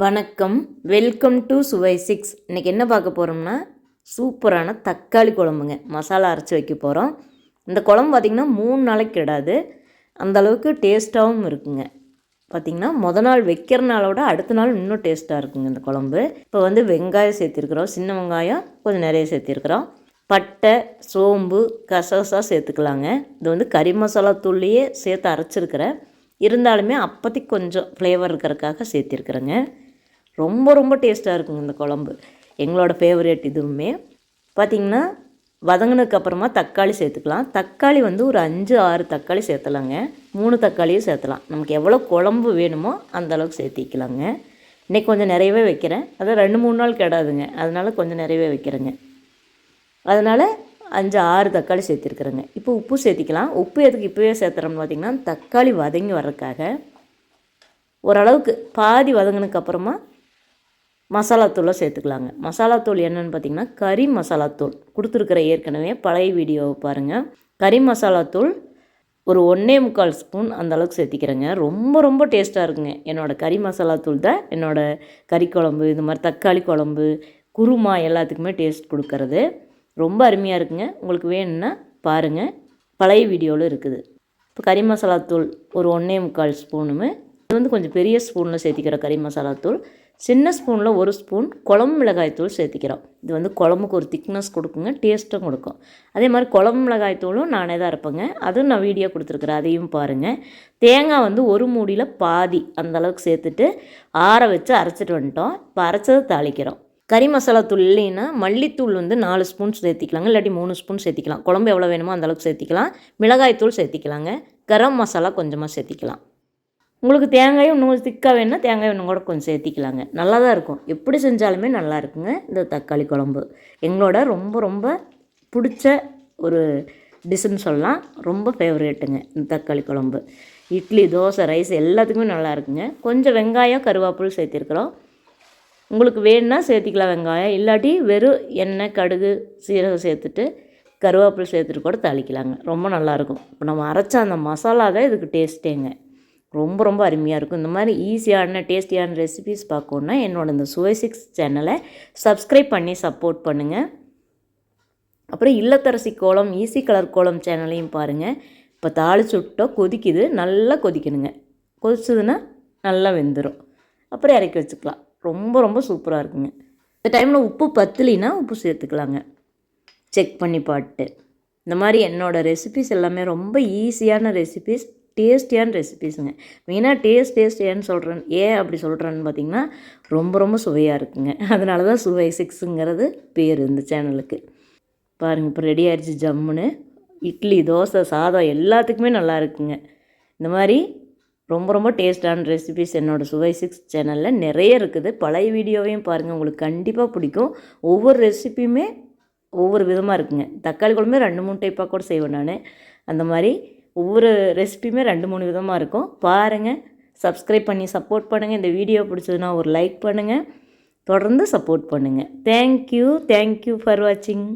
வணக்கம். Welcome to சுவை six இன்றைக்கி என்ன பார்க்க போகிறோம்னா சூப்பரான தக்காளி குழம்புங்க. மசாலா அரைச்சி வைக்க போகிறோம் இந்த குழம்பு பார்த்திங்கன்னா மூணு நாளைக்கு கிடாது. அந்த அளவுக்கு டேஸ்ட்டாகவும் இருக்குங்க. பார்த்திங்கன்னா முத நாள் வைக்கிறனாலோட அடுத்த நாள் இன்னும் டேஸ்ட்டாக இருக்குங்க இந்த குழம்பு. இப்போ வந்து வெங்காயம் சேர்த்துருக்குறோம். சின்ன வெங்காயம் கொஞ்சம் நிறைய சேர்த்துருக்குறோம். பட்டை சோம்பு கசகசா சேர்த்துக்கலாங்க. இது வந்து கறி மசாலா தூள்லேயே சேர்த்து அரைச்சிருக்கிறேன். இருந்தாலுமே அப்போதைக்கு கொஞ்சம் ஃப்ளேவர் இருக்கிறதுக்காக சேர்த்திருக்கிறேங்க. ரொம்ப ரொம்ப டேஸ்ட்டாக இருக்குங்க இந்த குழம்பு. எங்களோட ஃபேவரேட் இதுவுமே. பார்த்திங்கன்னா வதங்கினதுக்கு அப்புறமா தக்காளி சேர்த்துக்கலாம். தக்காளி வந்து ஒரு அஞ்சு ஆறு தக்காளி சேர்த்தலாங்க. மூணு தக்காளியும் சேர்த்தலாம். நமக்கு எவ்வளோ குழம்பு வேணுமோ அந்த அளவுக்கு சேர்த்திக்கலாங்க. இன்றைக்கி கொஞ்சம் நிறையவே வைக்கிறேன். அதான் ரெண்டு மூணு நாள் கிடாதுங்க. அதனால் கொஞ்சம் நிறையவே வைக்கிறேங்க. அதனால் அஞ்சு ஆறு தக்காளி சேர்த்துருக்குறேங்க. இப்போ உப்பு சேர்த்திக்கலாம். உப்பு எதுக்கு இப்போவே சேர்த்துறோம்னு பார்த்திங்கன்னா தக்காளி வதங்கி வர்றதுக்காக. ஓரளவுக்கு பாதி வதங்கினதுக்கப்புறமா மசாலாத்தூளை சேர்த்துக்கலாங்க. மசாலாத்தூள் என்னென்னு பார்த்தீங்கன்னா கறி மசாலாத்தூள். கொடுத்துருக்குற ஏற்கனவே பழைய வீடியோவை பாருங்கள் கறி மசாலாத்தூள் ஒரு ஒன்றே முக்கால் ஸ்பூன் அந்த அளவுக்கு சேர்த்திக்கிறேங்க. ரொம்ப ரொம்ப டேஸ்ட்டாக இருக்குங்க. என்னோடய கறி மசாலாத்தூள் தான் என்னோடய கறி குழம்பு இந்த மாதிரி தக்காளி குழம்பு குருமா எல்லாத்துக்குமே டேஸ்ட் கொடுக்கறது. ரொம்ப அருமையாக இருக்குங்க. உங்களுக்கு வேணும்னா பாருங்கள் பழைய வீடியோவில் இருக்குது. இப்போ கறி மசாலாத்தூள் ஒரு ஒன்றே முக்கால் ஸ்பூனுமே இது வந்து கொஞ்சம் பெரிய ஸ்பூனில் சேர்த்திக்கிறோம் கறி மசாலாத்தூள் சின்ன ஸ்பூனில் ஒரு ஸ்பூன் குழம்பு மிளகாய் தூள் சேர்த்திக்கிறோம். இது வந்து குழம்புக்கு ஒரு திக்னஸ் கொடுக்குங்க டேஸ்ட்டும் கொடுக்கும். அதே மாதிரி குழம்பு மிளகாய் தூளும் நானே தான் இருப்பேங்க. அதுவும் நான் வீடியோ கொடுத்துருக்குறேன் அதையும் பாருங்கள் தேங்காய் வந்து ஒரு மூடியில் பாதி அந்த அளவுக்கு சேர்த்துட்டு ஆற வச்சு அரைச்சிட்டு வந்துட்டோம். இப்போ அரைச்சதை தாளிக்கிறோம். கறி மசாலா தூள் இல்லைன்னா மல்லித்தூள் வந்து நாலு ஸ்பூன் சேர்த்திக்கலாங்க இல்லாட்டி மூணு ஸ்பூன் சேர்த்திக்கலாம். குழம்பு எவ்வளோ வேணுமோ அந்தளவுக்கு சேர்த்திக்கலாம். மிளகாய் தூள் சேர்த்திக்கலாங்க. கரம் மசாலா கொஞ்சமாக சேர்த்திக்கலாம். உங்களுக்கு தேங்காயும் இன்னும் திக்காக வேணும்னா தேங்காய் இன்னும் கூட கொஞ்சம் சேர்த்திக்கலாங்க. நல்லா தான் இருக்கும். எப்படி செஞ்சாலுமே நல்லா இருக்குங்க இந்த தக்காளி குழம்பு. எங்களோட ரொம்ப ரொம்ப பிடிச்ச ஒரு டிஷ்ஷுன்னு சொல்லலாம். ரொம்ப ஃபேவரேட்டுங்க இந்த தக்காளி குழம்பு. இட்லி தோசை ரைஸ் எல்லாத்துக்குமே நல்லா இருக்குங்க. கொஞ்சம் வெங்காயம் கருவேப்பில் சேர்த்திருக்கிறோம். உங்களுக்கு வேணுன்னா சேர்த்திக்கலாம் வெங்காயம். இல்லாட்டி வெறும் எண்ணெய் கடுகு சீரகம் சேர்த்துட்டு கருவேப்பிலை சேர்த்துட்டு கூட தாளிக்கலாங்க. ரொம்ப நல்லாயிருக்கும் இப்போ நம்ம அரைச்ச அந்த மசாலா தான் இதுக்கு டேஸ்ட்டேங்க ரொம்ப ரொம்ப அருமையாக இருக்கும். இந்த மாதிரி ஈஸியான டேஸ்டியான ரெசிபிஸ் பார்க்கணுன்னா என்னோட இந்த சுவை சிக்ஸ் சேனலை சப்ஸ்கிரைப் பண்ணி சப்போர்ட் பண்ணுங்கள் அப்புறம் இல்லத்தரசி கோலம் ஈஸி கலர் கோலம் சேனலையும் பாருங்கள் இப்போ தாளிச்சு விட்டோம் கொதிக்குது நல்லா கொதிக்கணுங்க. கொதிச்சதுன்னா நல்லா வெந்துடும் அப்புறம் இறக்கி வச்சுக்கலாம். ரொம்ப ரொம்ப சூப்பராக இருக்குங்க. இந்த டைமில் உப்பு பத்தலினா உப்பு சேர்த்துக்கலாங்க. செக் பண்ணி பாட்டு இந்த மாதிரி என்னோடய ரெசிபிஸ் எல்லாமே ரொம்ப ஈஸியான ரெசிபிஸ் டேஸ்டியான ரெசிபிஸுங்க மெயினாக டேஸ்ட் டேஸ்டியான்னு சொல்கிறேன் ஏன் அப்படி சொல்கிறேன்னு பார்த்தீங்கன்னா ரொம்ப ரொம்ப சுவையாக இருக்குங்க. அதனால தான் சுவை சிக்ஸுங்கிறது பேர் இந்த சேனலுக்கு பாருங்கள் இப்போ ரெடி ஆயிடுச்சு ஜம்முன்னு. இட்லி தோசை சாதம் எல்லாத்துக்குமே நல்லா இருக்குங்க. இந்த மாதிரி ரொம்ப ரொம்ப டேஸ்டான ரெசிபிஸ் என்னோடய சுவை சிக்ஸ் சேனலில் நிறைய இருக்குது. பழைய வீடியோவையும் பாருங்கள் உங்களுக்கு கண்டிப்பாக பிடிக்கும். ஒவ்வொரு ரெசிப்பியுமே ஒவ்வொரு விதமாக இருக்குங்க. தக்காளி குழம்பு ரெண்டு மூணு டைப்பாக கூட செய்வேன் நான். அந்த மாதிரி ஒவ்வொரு ரெசிபியுமே ரெண்டு மூணு விதமாக இருக்கும். பாருங்கள் சப்ஸ்கிரைப் பண்ணி சப்போர்ட் பண்ணுங்கள் இந்த வீடியோ பிடிச்சதுன்னா ஒரு லைக் பண்ணுங்கள் தொடர்ந்து சப்போர்ட் பண்ணுங்கள் தேங்க்யூ தேங்க்யூ ஃபார் வாட்சிங்